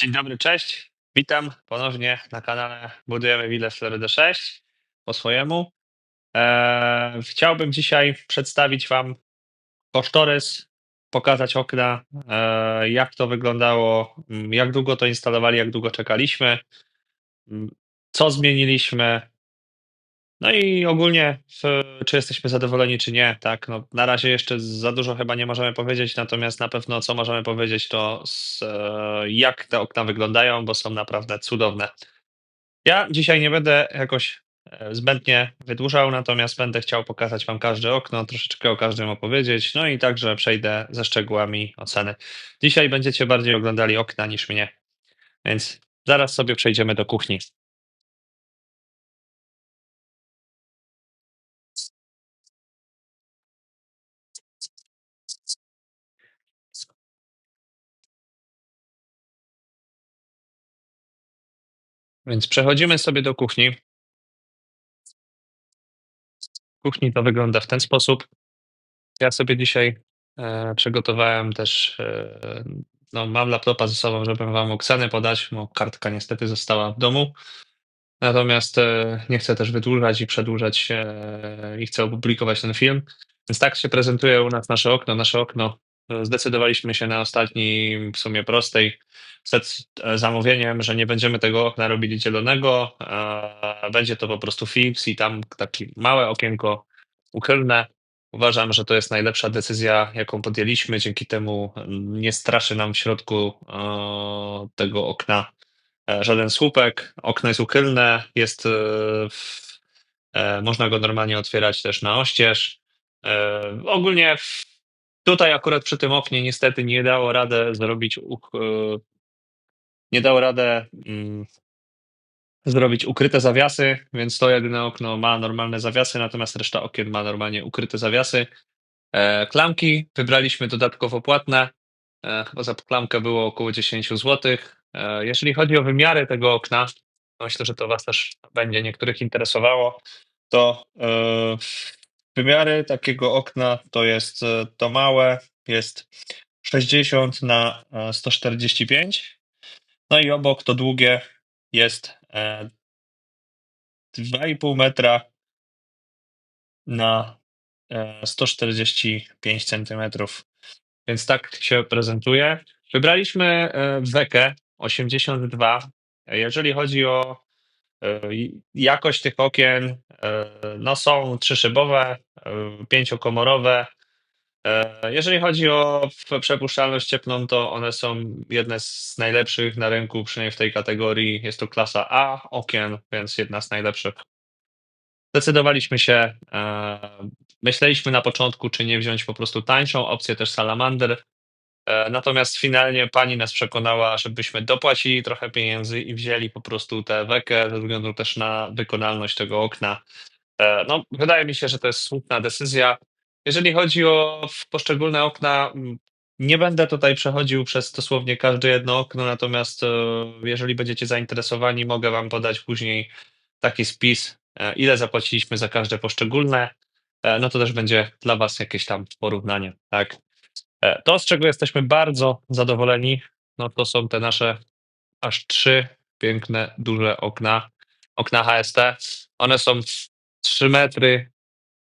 Dzień dobry, cześć. Witam ponownie na kanale Budujemy Willę Florydę 6 po swojemu. Eee, chciałbym dzisiaj przedstawić Wam kosztorys, pokazać okna, eee, jak to wyglądało, jak długo to instalowali, jak długo czekaliśmy, co zmieniliśmy. No i ogólnie, w- czy jesteśmy zadowoleni, czy nie. Tak, no, na razie jeszcze za dużo chyba nie możemy powiedzieć, natomiast na pewno co możemy powiedzieć, to z, e, jak te okna wyglądają, bo są naprawdę cudowne. Ja dzisiaj nie będę jakoś e, zbędnie wydłużał, natomiast będę chciał pokazać Wam każde okno, troszeczkę o każdym opowiedzieć, no i także przejdę ze szczegółami oceny. Dzisiaj będziecie bardziej oglądali okna niż mnie, więc zaraz sobie przejdziemy do kuchni. Więc przechodzimy sobie do kuchni. W kuchni to wygląda w ten sposób. Ja sobie dzisiaj e, przygotowałem też, e, no mam laptopa ze sobą, żebym Wam mógł podać, bo kartka niestety została w domu. Natomiast e, nie chcę też wydłużać i przedłużać e, i chcę opublikować ten film. Więc tak się prezentuje u nas nasze okno. Nasze okno zdecydowaliśmy się na ostatnim, w sumie prostej, przed e, zamówieniem, że nie będziemy tego okna robili zielonego. e, Będzie to po prostu fix i tam takie małe okienko uchylne. Uważam, że to jest najlepsza decyzja, jaką podjęliśmy. Dzięki temu nie straszy nam w środku e, tego okna e, żaden słupek. Okno jest uchylne, jest, w, można go normalnie otwierać też na oścież. Ogólnie tutaj akurat przy tym oknie niestety nie dało radę zrobić, e, nie dało radę mm, zrobić ukryte zawiasy, więc to jedyne okno ma normalne zawiasy, natomiast reszta okien ma normalnie ukryte zawiasy. E, Klamki wybraliśmy dodatkowo płatne, e, chyba za klamkę było około 10 zł. Jeżeli chodzi o wymiary tego okna, myślę, że to Was też będzie niektórych interesowało, to e, wymiary takiego okna to jest e, to małe, jest 60 na e, 145, no i obok to długie jest e, 2,5 metra na e, 145 centymetrów. Więc tak się prezentuje. Wybraliśmy e, Wekę 82. Jeżeli chodzi o e, jakość tych okien, e, no są trzyszybowe, e, pięciokomorowe. E, Jeżeli chodzi o przepuszczalność cieplną, to one są jedne z najlepszych na rynku, przynajmniej w tej kategorii. Jest to klasa A okien, więc jedna z najlepszych. Zdecydowaliśmy się, e, myśleliśmy na początku, czy nie wziąć po prostu tańszą opcję, też salamander. E, Natomiast finalnie pani nas przekonała, żebyśmy dopłacili trochę pieniędzy i wzięli po prostu tę wekę ze względu też na wykonalność tego okna. E, No, wydaje mi się, że to jest słuszna decyzja. Jeżeli chodzi o poszczególne okna, nie będę tutaj przechodził przez dosłownie każde jedno okno, natomiast e, jeżeli będziecie zainteresowani, mogę Wam podać później taki spis, e, ile zapłaciliśmy za każde poszczególne. No to też będzie dla Was jakieś tam porównanie, tak? To, z czego jesteśmy bardzo zadowoleni, no to są te nasze aż trzy piękne, duże okna. Okna HST. One są 3 metry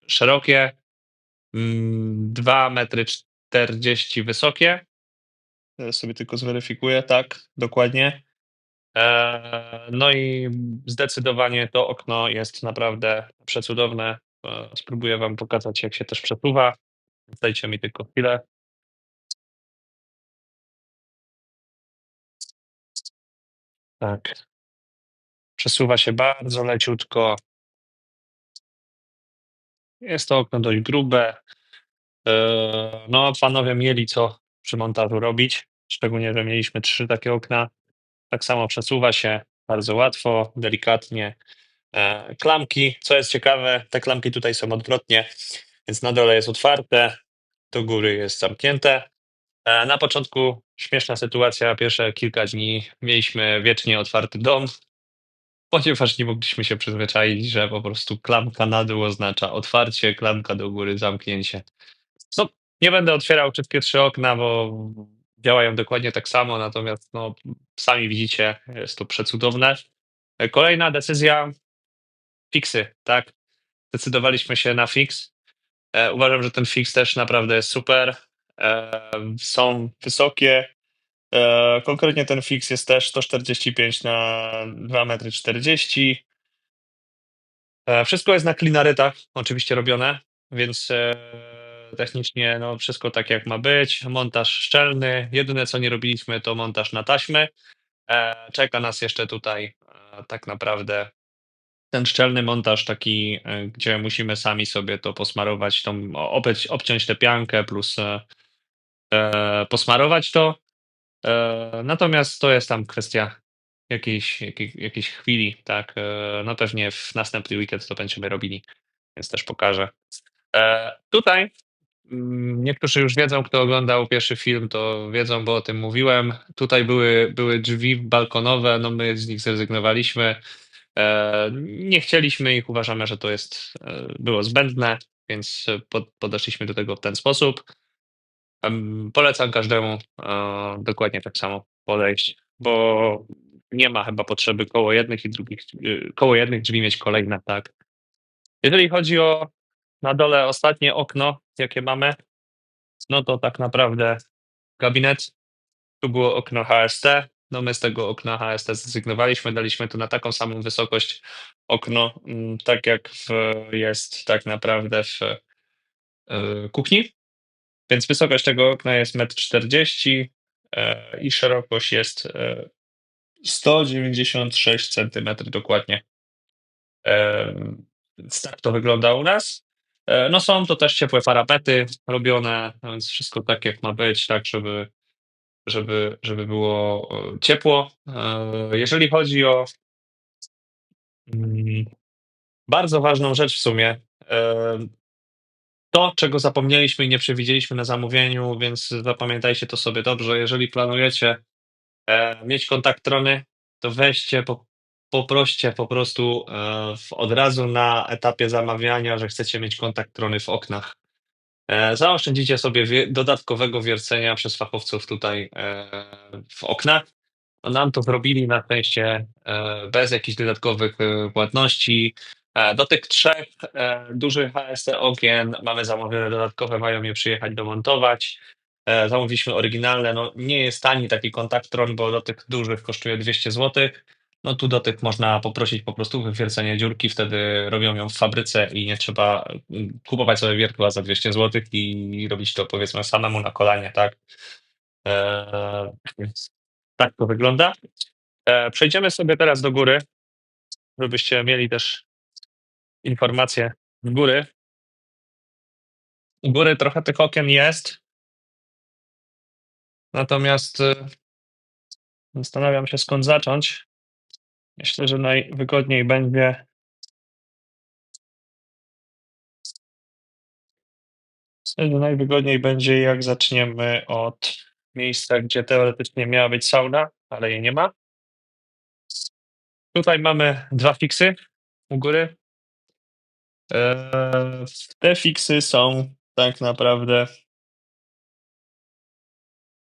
szerokie, mm, 2 metry 40 wysokie. Teraz sobie tylko zweryfikuję, tak, dokładnie. E, No i zdecydowanie to okno jest naprawdę przecudowne. E, Spróbuję Wam pokazać, jak się też przesuwa. Dajcie mi tylko chwilę. Tak. Przesuwa się bardzo leciutko. Jest to okno dość grube. Eee, No, panowie mieli co przy montażu robić, szczególnie, że mieliśmy trzy takie okna. Tak samo przesuwa się bardzo łatwo, delikatnie. Eee, Klamki, co jest ciekawe, te klamki tutaj są odwrotnie, więc na dole jest otwarte, do góry jest zamknięte. Eee, Na początku śmieszna sytuacja, pierwsze kilka dni mieliśmy wiecznie otwarty dom, ponieważ nie mogliśmy się przyzwyczaić, że po prostu klamka na dół oznacza otwarcie, klamka do góry zamknięcie. No, nie będę otwierał wszystkie trzy okna, bo działają dokładnie tak samo, natomiast no, sami widzicie, jest to przecudowne. Kolejna decyzja, fixy, tak? Zdecydowaliśmy się na fix. E, uważam, że ten fix też naprawdę jest super. E, są wysokie. E, konkretnie ten fix jest też 145 na 2,40 m. E, wszystko jest na klinarytach, oczywiście robione, więc e, technicznie no, wszystko tak jak ma być. Montaż szczelny. Jedyne co nie robiliśmy to montaż na taśmy. Czeka nas jeszcze tutaj tak naprawdę ten szczelny montaż taki, gdzie musimy sami sobie to posmarować, tą, obciąć tę piankę plus e, posmarować to. E, natomiast to jest tam kwestia jakiejś, jakiej, jakiejś chwili, tak. E, no pewnie w następny weekend to będziemy robili, więc też pokażę. E, tutaj mm, niektórzy już wiedzą, kto oglądał pierwszy film, to wiedzą, bo o tym mówiłem. Tutaj były, były drzwi balkonowe, no my z nich zrezygnowaliśmy. Nie chcieliśmy ich, uważamy, że to jest, było zbędne, więc pod, podeszliśmy do tego w ten sposób. Polecam każdemu e, dokładnie tak samo podejść, bo nie ma chyba potrzeby koło jednych i drugich, y, koło jednych drzwi mieć kolejne, tak. Jeżeli chodzi o na dole ostatnie okno, jakie mamy, no to tak naprawdę gabinet. Tu było okno HST. No my z tego okna HST zrezygnowaliśmy, daliśmy tu na taką samą wysokość okno, mm, tak jak w, jest tak naprawdę w y, kuchni. Więc wysokość tego okna jest 1,40 m e, i szerokość jest e, 196 cm dokładnie. E, więc tak to wygląda u nas. E, no są to też ciepłe parapety robione, no więc wszystko tak jak ma być, tak żeby, żeby, żeby było e, ciepło. E, Jeżeli chodzi o mm, bardzo ważną rzecz w sumie, e, to czego zapomnieliśmy i nie przewidzieliśmy na zamówieniu, więc zapamiętajcie to sobie dobrze. Jeżeli planujecie e, mieć kontakt trony, to weźcie, po, poproście po prostu e, w, od razu na etapie zamawiania, że chcecie mieć kontakt trony w oknach. E, zaoszczędzicie sobie wie, dodatkowego wiercenia przez fachowców tutaj e, w oknach. No, nam to zrobili na szczęście e, bez jakichś dodatkowych e, płatności. E, do tych trzech e, dużych HST okien mamy zamówione dodatkowe, mają je przyjechać domontować. E, zamówiliśmy oryginalne, no nie jest tani taki kontaktron, bo do tych dużych kosztuje 200 zł. No tu do tych można poprosić po prostu wywiercenie dziurki, wtedy robią ją w fabryce i nie trzeba mm, kupować sobie wiertła za 200 zł i robić to powiedzmy samemu na kolanie, tak? Więc tak to wygląda. Przejdziemy sobie teraz do góry, żebyście mieli też informacje z góry. U góry trochę tych okien jest. Natomiast y, zastanawiam się skąd zacząć. Myślę, że najwygodniej będzie Myślę, że najwygodniej będzie jak zaczniemy od miejsca, gdzie teoretycznie miała być sauna, ale jej nie ma. Tutaj mamy dwa fiksy u góry. Eee, te fiksy są tak naprawdę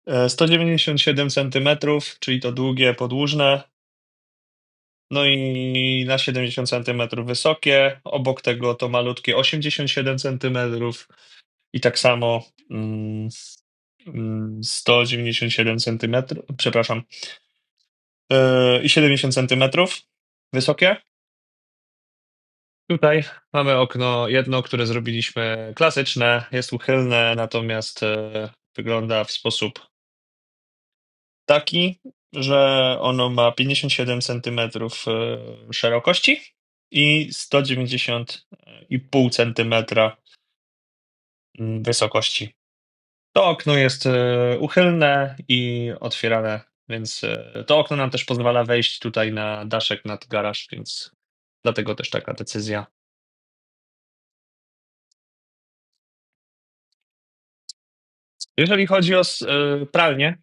e, 197 cm, czyli to długie, podłużne. No i na 70 cm wysokie. Obok tego to malutkie 87 cm. I tak samo mm, mm, 197 cm, przepraszam, e, i 70 cm wysokie. Tutaj mamy okno jedno, które zrobiliśmy klasyczne, jest uchylne, natomiast e, wygląda w sposób taki, że ono ma 57 cm e, szerokości i 190,5 cm mm, wysokości. To okno jest e, uchylne i otwierane, więc to okno nam też pozwala wejść tutaj na daszek nad garaż, więc dlatego też taka decyzja. Jeżeli chodzi o e, pralnię,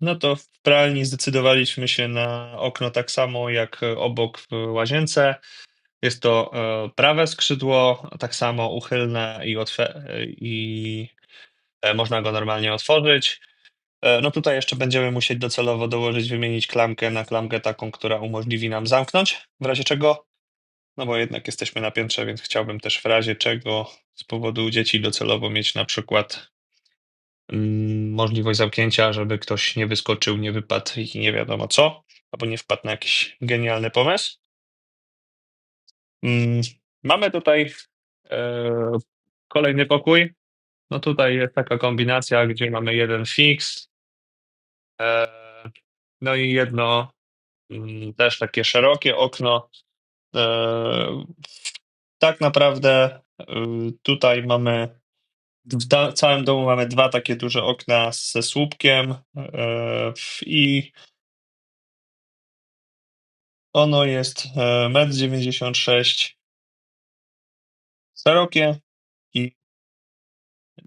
no to w pralni zdecydowaliśmy się na okno tak samo jak obok w łazience. Jest to e, prawe skrzydło, tak samo uchylne i, i e, można go normalnie otworzyć. E, No tutaj jeszcze będziemy musieć docelowo dołożyć, wymienić klamkę na klamkę taką, która umożliwi nam zamknąć, w razie czego, no bo jednak jesteśmy na piętrze, więc chciałbym też w razie czego z powodu dzieci docelowo mieć na przykład mm, możliwość zamknięcia, żeby ktoś nie wyskoczył, nie wypadł i nie wiadomo co, albo nie wpadł na jakiś genialny pomysł. Mm, Mamy tutaj e, kolejny pokój. No tutaj jest taka kombinacja, gdzie mamy jeden fix, e, no i jedno mm, też takie szerokie okno. E, tak naprawdę y, tutaj mamy w całym domu mamy dwa takie duże okna ze słupkiem e, i ono jest e, 1,96 m szerokie i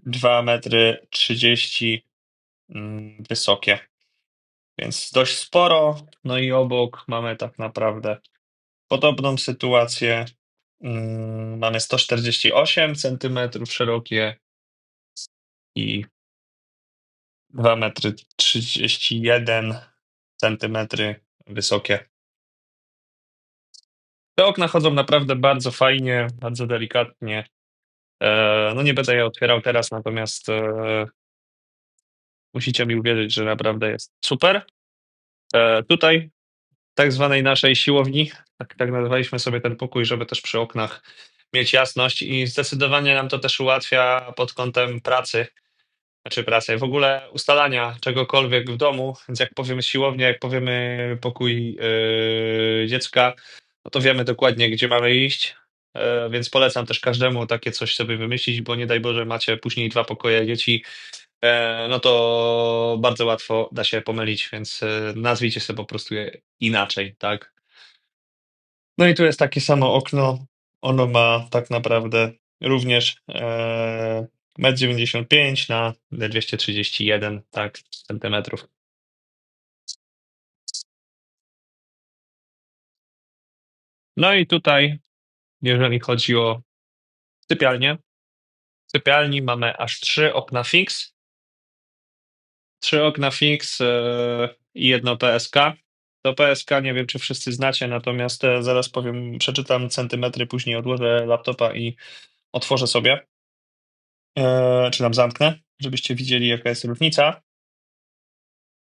2,30 m wysokie. Więc dość sporo. No i obok mamy tak naprawdę podobną sytuację. Mm, Mamy 148 cm szerokie i 2,31 m wysokie. Te okna chodzą naprawdę bardzo fajnie, bardzo delikatnie. E, No nie będę je otwierał teraz, natomiast e, musicie mi uwierzyć, że naprawdę jest super. E, Tutaj tak zwanej naszej siłowni, tak, tak nazwaliśmy sobie ten pokój, żeby też przy oknach mieć jasność i zdecydowanie nam to też ułatwia pod kątem pracy, znaczy pracy, w ogóle ustalania czegokolwiek w domu, więc jak powiemy siłownia, jak powiemy pokój yy, dziecka, no to wiemy dokładnie, gdzie mamy iść, Yy, więc polecam też każdemu takie coś sobie wymyślić, bo nie daj Boże macie później dwa pokoje dzieci, yy, no to bardzo łatwo da się pomylić, więc yy, nazwijcie sobie po prostu je inaczej, tak? No i tu jest takie samo okno. Ono ma tak naprawdę również e, 1,95 m na 231 tak, centymetrów. No i tutaj, jeżeli chodzi o sypialnię, w sypialni mamy aż trzy okna fix. Trzy okna fix e, i jedno PSK. To PSK nie wiem, czy wszyscy znacie, natomiast e, zaraz powiem, przeczytam centymetry, później odłożę laptopa i otworzę sobie. E, czy tam zamknę, żebyście widzieli, jaka jest różnica.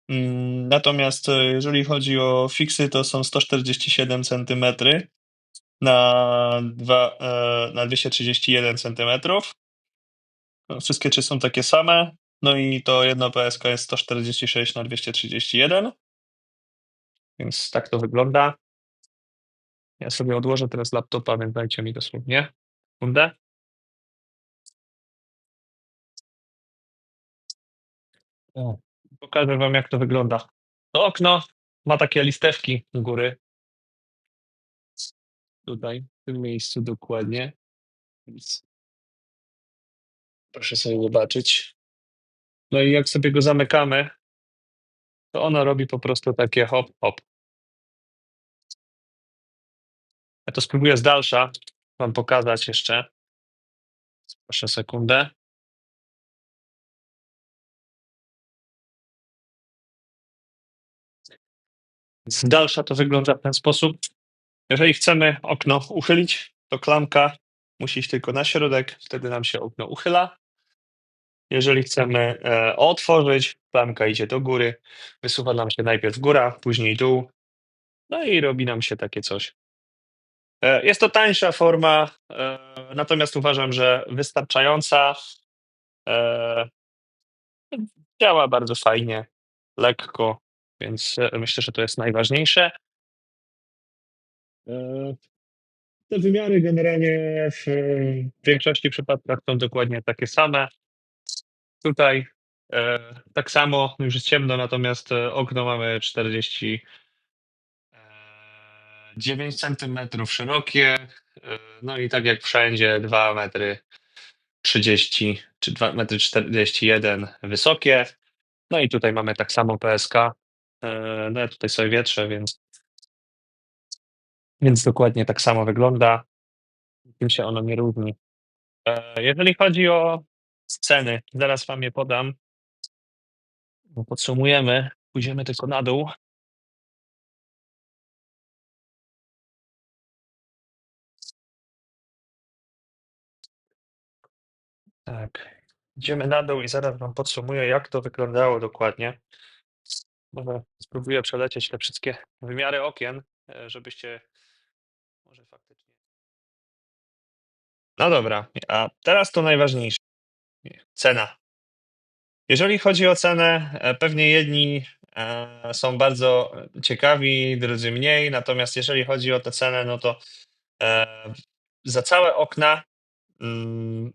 Mm, Natomiast jeżeli chodzi o fiksy, to są 147 cm na, dwa, e, na 231 cm. Wszystkie trzy są takie same. No i to jedno PSK jest 146 na 231. Więc tak to wygląda. Ja sobie odłożę teraz laptopa, więc dajcie mi dosłownie sekundę. Pokażę wam, jak to wygląda. To okno ma takie listewki u góry. Tutaj, w tym miejscu dokładnie. Więc proszę sobie zobaczyć. No i jak sobie go zamykamy, to ono robi po prostu takie hop, hop. Ja to spróbuję z dalsza wam pokazać jeszcze. Proszę sekundę. Z dalsza to wygląda w ten sposób. Jeżeli chcemy okno uchylić, to klamka musi iść tylko na środek, wtedy nam się okno uchyla. Jeżeli chcemy e, otworzyć, klamka idzie do góry, wysuwa nam się najpierw góra, później dół, no i robi nam się takie coś. E, Jest to tańsza forma, e, natomiast uważam, że wystarczająca. E, Działa bardzo fajnie, lekko, więc e, myślę, że to jest najważniejsze. E, Te wymiary generalnie w większości przypadkach są dokładnie takie same. Tutaj e, tak samo, już jest ciemno, natomiast e, okno mamy 49 cm szerokie, e, no i tak jak wszędzie 2 metry 30 czy 2 metry 41 wysokie. No i tutaj mamy tak samo PSK. E, No ja tutaj sobie wietrzę, więc więc dokładnie tak samo wygląda. Tym się ono nie różni. E, Jeżeli chodzi o sceny, zaraz wam je podam. Podsumujemy, pójdziemy tylko na dół. Tak. Idziemy na dół i zaraz wam podsumuję, jak to wyglądało dokładnie. Może spróbuję przelecieć te wszystkie wymiary okien, e, żebyście może faktycznie. No dobra, a teraz to najważniejsze. Cena. Jeżeli chodzi o cenę, e, pewnie jedni e, są bardzo ciekawi, drudzy mniej. Natomiast jeżeli chodzi o tę cenę, no to e, za całe okna mm,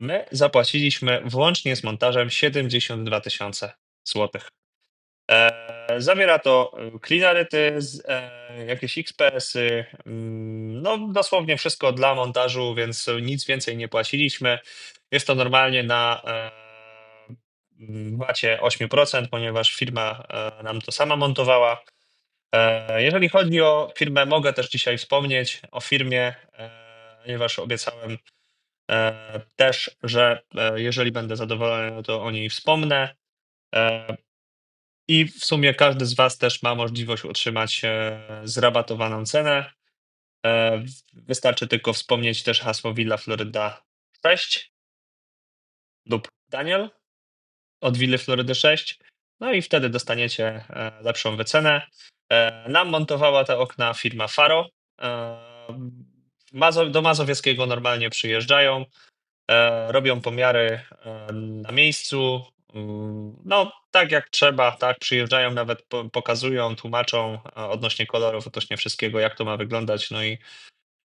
my zapłaciliśmy włącznie z montażem 72 tysiące złotych. Zawiera to klinaryty, jakieś XPS-y, mm, no dosłownie wszystko dla montażu, więc nic więcej nie płaciliśmy. Jest to normalnie na e, VAT-ie 8%, ponieważ firma e, nam to sama montowała. E, Jeżeli chodzi o firmę, mogę też dzisiaj wspomnieć o firmie, ponieważ obiecałem też, że jeżeli będę zadowolony, no to o niej wspomnę. I w sumie każdy z Was też ma możliwość otrzymać zrabatowaną cenę. Wystarczy tylko wspomnieć też hasło Villa Floryda 6 lub Daniel od Willy Florydy 6. No i wtedy dostaniecie e, lepszą wycenę. E, Nam montowała te okna firma Faro. E, Do Mazowieckiego normalnie przyjeżdżają, robią pomiary na miejscu. Mm, No, tak jak trzeba, tak, przyjeżdżają, nawet po- pokazują, tłumaczą odnośnie kolorów, odnośnie wszystkiego, jak to ma wyglądać. No i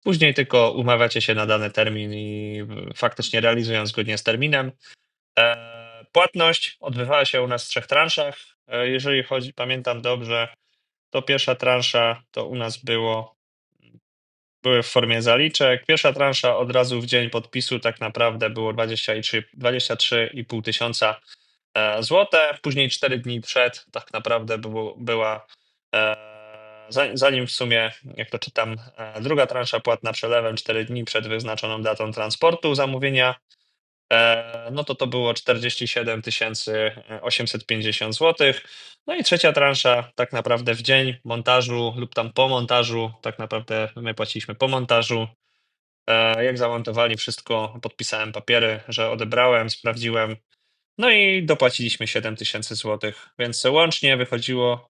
później tylko umawiacie się na dany termin i faktycznie realizują zgodnie z terminem. E, Płatność odbywała się u nas w trzech transzach. E, Jeżeli chodzi, pamiętam dobrze, to pierwsza transza to u nas było, były w formie zaliczek. Pierwsza transza od razu w dzień podpisu tak naprawdę było 23 23,5 tysiąca e, złote. Później 4 dni przed tak naprawdę było, była zanim w sumie, jak to czytam, e, druga transza płatna przelewem 4 dni przed wyznaczoną datą transportu zamówienia E, no to to było 47 850 zł. No i trzecia transza, tak naprawdę w dzień montażu lub tam po montażu, tak naprawdę my płaciliśmy po montażu. E, Jak zamontowali wszystko, podpisałem papiery, że odebrałem, sprawdziłem. No i dopłaciliśmy 7 tysięcy złotych, więc łącznie wychodziło,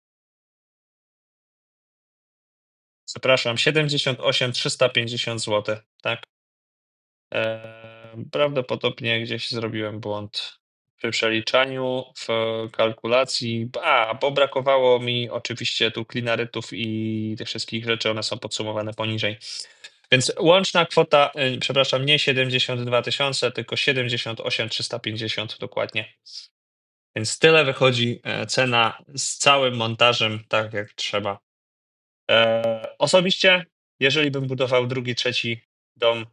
przepraszam, 78 350 zł, tak? E, Prawdopodobnie gdzieś zrobiłem błąd przy przeliczaniu, w kalkulacji. A, bo brakowało mi oczywiście tu klinarytów i tych wszystkich rzeczy, one są podsumowane poniżej. Więc łączna kwota, y, przepraszam, nie 72 tysiące, tylko 78 350 dokładnie. Więc tyle wychodzi e, cena z całym montażem, tak jak trzeba. E, osobiście, jeżeli bym budował drugi, trzeci dom,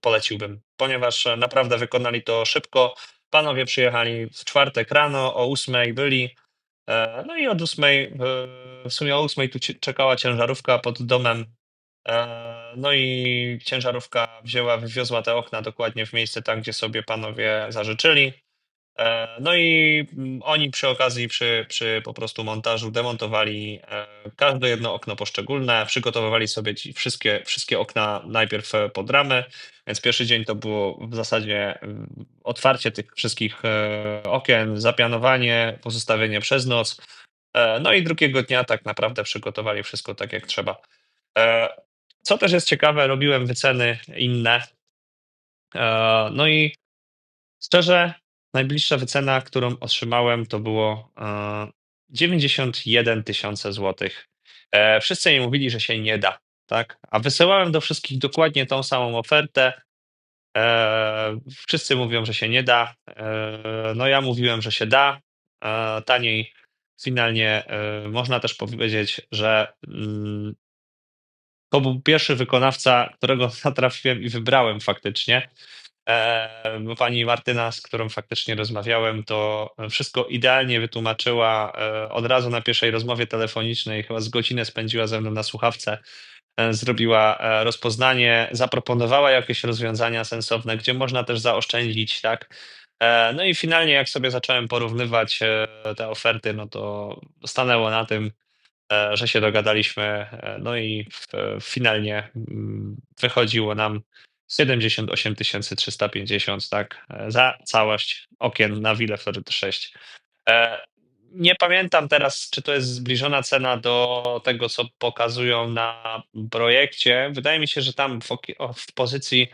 poleciłbym, ponieważ e, naprawdę wykonali to szybko. Panowie przyjechali w czwartek rano, o ósmej byli. E, no i od ósmej, e, w sumie o ósmej tu czekała ciężarówka pod domem. E, no i ciężarówka wzięła, wywiozła te okna dokładnie w miejsce tam, gdzie sobie panowie zażyczyli. E, No i mm, oni przy okazji, przy, przy po prostu montażu demontowali e, każde jedno okno poszczególne, przygotowywali sobie wszystkie, wszystkie okna najpierw e, pod ramy, więc pierwszy dzień to było w zasadzie mm, otwarcie tych wszystkich okien, zapianowanie, pozostawienie przez noc, no i drugiego dnia tak naprawdę przygotowali wszystko tak jak trzeba. Co też jest ciekawe, robiłem wyceny inne, no i Szczerze, najbliższa wycena, którą otrzymałem, to było e, 91 tysiące złotych. E, Wszyscy mi mówili, że się nie da, tak? A wysyłałem do wszystkich dokładnie tą samą ofertę. E, Wszyscy mówią, że się nie da. E, No ja mówiłem, że się da. E, Taniej. Finalnie e, można też powiedzieć, że mm, to był pierwszy wykonawca, którego natrafiłem i wybrałem faktycznie. E, pani Martyna, z którą faktycznie rozmawiałem, to wszystko idealnie wytłumaczyła e, od razu na pierwszej rozmowie telefonicznej, chyba z godzinę spędziła ze mną na słuchawce, e, zrobiła rozpoznanie, zaproponowała jakieś rozwiązania sensowne, gdzie można też zaoszczędzić, tak? No i finalnie jak sobie zacząłem porównywać, te oferty, no to stanęło na tym, że się dogadaliśmy, no i finalnie, mm, wychodziło nam 78 350, tak, e, za całość okien na willę Floryda 6. E, nie pamiętam teraz, czy to jest zbliżona cena do tego, co pokazują na projekcie. Wydaje mi się, że tam w w pozycji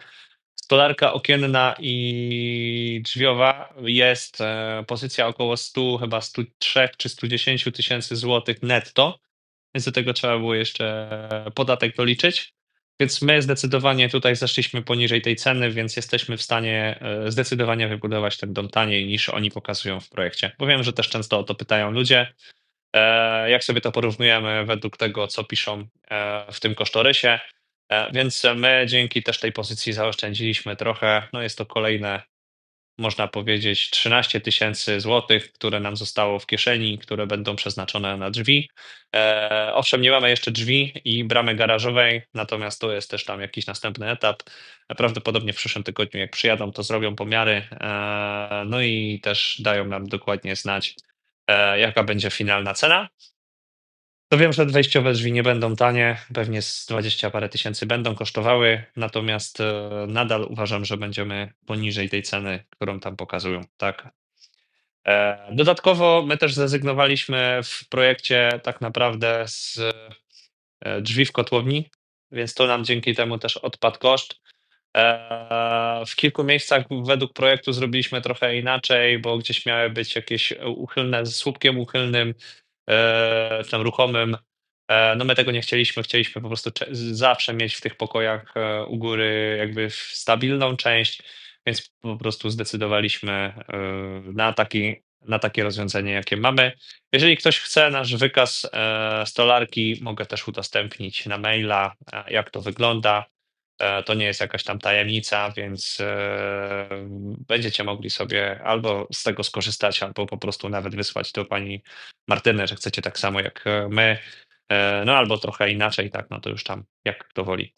stolarka okienna i drzwiowa jest, e, pozycja około 100 chyba 103 czy 110 tysięcy złotych netto, więc do tego trzeba było jeszcze podatek doliczyć. Więc my zdecydowanie tutaj zeszliśmy poniżej tej ceny, więc jesteśmy w stanie, e, zdecydowanie wybudować ten dom taniej niż oni pokazują w projekcie. Bo wiem, że też często o to pytają ludzie. E, jak sobie to porównujemy według tego, co piszą, e, w tym kosztorysie. Więc my dzięki też tej pozycji zaoszczędziliśmy trochę. No jest to kolejne, można powiedzieć 13 tysięcy złotych, które nam zostało w kieszeni, które będą przeznaczone na drzwi. E, owszem, nie mamy jeszcze drzwi i bramy garażowej, natomiast to jest też tam jakiś następny etap. Prawdopodobnie w przyszłym tygodniu, jak przyjadą, to zrobią pomiary, e, no i też dają nam dokładnie znać, e, jaka będzie finalna cena. To wiem, że wejściowe drzwi nie będą tanie, pewnie z 20 parę tysięcy będą kosztowały, natomiast, e, nadal uważam, że będziemy poniżej tej ceny, którą tam pokazują, tak. E, dodatkowo my też zrezygnowaliśmy w projekcie tak naprawdę z, e, drzwi w kotłowni, więc to nam dzięki temu też odpadł koszt. W kilku miejscach według projektu zrobiliśmy trochę inaczej, bo gdzieś miały być jakieś uchylne z słupkiem uchylnym, eee, tam ruchomym. Eee, no my tego nie chcieliśmy, chcieliśmy po prostu zawsze mieć w tych pokojach, e, u góry jakby stabilną część, więc po prostu zdecydowaliśmy, e, na taki na takie rozwiązanie, jakie mamy. Jeżeli ktoś chce nasz wykaz, e, stolarki, mogę też udostępnić na maila, e, jak to wygląda. E, to nie jest jakaś tam tajemnica, więc, e, będziecie mogli sobie albo z tego skorzystać, albo po prostu nawet wysłać do pani Martyny, że chcecie tak samo jak, e, my. No albo trochę inaczej, tak, no to już tam jak kto woli.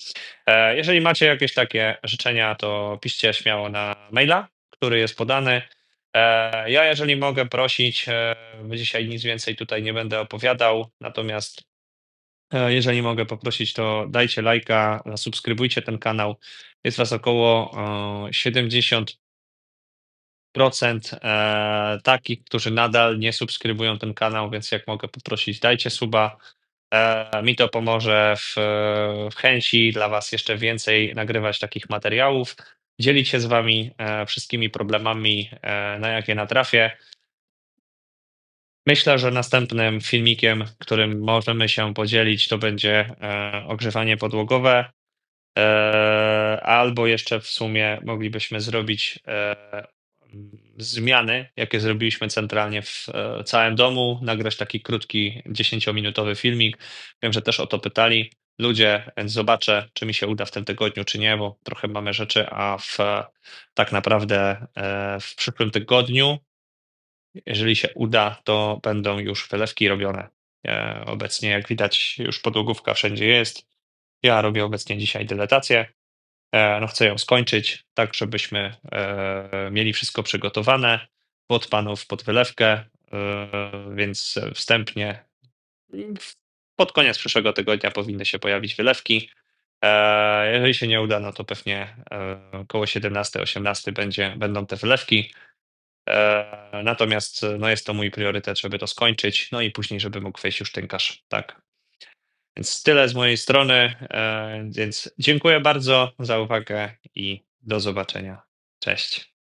Jeżeli macie jakieś takie życzenia, to piszcie śmiało na maila, który jest podany. Ja jeżeli mogę prosić, dzisiaj nic więcej tutaj nie będę opowiadał, natomiast, jeżeli mogę poprosić, to dajcie lajka, zasubskrybujcie ten kanał. Jest was około, e, 70 procent, e, takich, którzy nadal nie subskrybują ten kanał, więc jak mogę poprosić, dajcie suba. E, mi to pomoże w, w chęci dla was jeszcze więcej nagrywać takich materiałów, dzielić się z wami, e, wszystkimi problemami, e, na jakie natrafię. Myślę, że następnym filmikiem, którym możemy się podzielić, to będzie, e, ogrzewanie podłogowe. E, albo jeszcze w sumie moglibyśmy zrobić, e, zmiany, jakie zrobiliśmy centralnie w, całym domu, nagrać taki krótki dziesięciominutowy filmik. Wiem, że też o to pytali ludzie, więc zobaczę, czy mi się uda w tym tygodniu, czy nie, bo trochę mamy rzeczy, a w tak naprawdę, w przyszłym tygodniu, jeżeli się uda, to będą już wylewki robione. E, obecnie, jak widać, już podłogówka wszędzie jest. Ja robię obecnie dzisiaj dyletację. E, no chcę ją skończyć, tak żebyśmy, e, mieli wszystko przygotowane pod panów, pod wylewkę, więc wstępnie pod koniec przyszłego tygodnia powinny się pojawić wylewki. Jeżeli się nie uda, no to pewnie, około 17-18 będzie będą te wylewki. E, natomiast, no jest to mój priorytet, żeby to skończyć, no i później, żeby mógł wejść już tynkarz, tak. Więc tyle z mojej strony, e, więc dziękuję bardzo za uwagę i do zobaczenia. Cześć.